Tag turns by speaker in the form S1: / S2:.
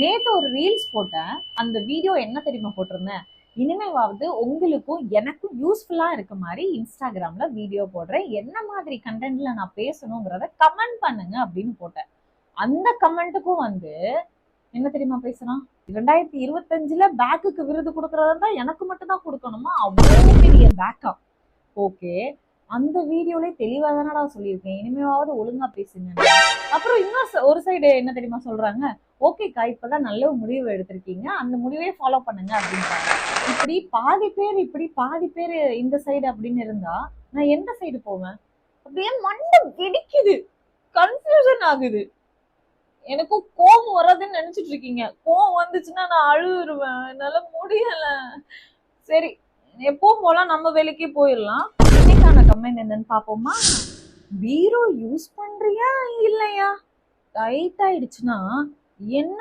S1: நேத்து ஒரு ரீல்ஸ் போட்டேன். அந்த வீடியோ என்ன தெரியுமா போட்டிருந்தேன்? இனிமேவாவது உங்களுக்கும் எனக்கும் யூஸ்ஃபுல்லா இருக்க மாதிரி இன்ஸ்டாகிராம்ல வீடியோ போடுறேன். என்ன மாதிரி கண்டென்ட்ல நான் பேசணுங்கிறத கமெண்ட் பண்ணுங்க அப்படின்னு போட்டேன். அந்த கமெண்ட்டுக்கும் வந்து என்ன தெரியுமா பேசுறான்? ரெண்டாயிரத்தி இருபத்தஞ்சுல பேக்குக்கு விருது கொடுக்கறதா எனக்கு மட்டும் தான் கொடுக்கணுமா? அவ்வளவு பெரிய பேக்கா ஓகே அந்த வீடியோலே தெளிவா தானடா சொல்லியிருக்கேன். இனிமேவாவது ஒழுங்கா பேசுங்க. அப்புறம் இன்னொரு ச- ஒரு சைடு என்ன தெரியுமா சொல்றாங்க? ஓகேக்கா இப்பதான் நல்ல முடிவு எடுத்திருக்கீங்க. அந்த முடிவே ஃபாலோ பண்ணுங்க அப்படின்னு இப்படி பாதி பேர் இப்படி பாதி பேர் இந்த சைடு அப்படின்னு இருந்தா நான் எந்த சைடு போவேன்? அப்படியே மண்டை வெடிக்குது. கன்ஃபியூஷன் ஆகுது. எனக்கும் கோபம் வராதுன்னு நினைச்சிட்டு இருக்கீங்க. கோபம் வந்துச்சுன்னா நான் அழுதுருவேன் என்னால முடியல. சரி எப்பவும் போல நம்ம வேலைக்கு போயிடலாம். இன்னைக்கான கமெண்ட் என்னன்னு பார்ப்போமா பீரோ யூஸ் பண்றியா இல்லையா? டைட் ஆயிடுச்சுன்னா என்ன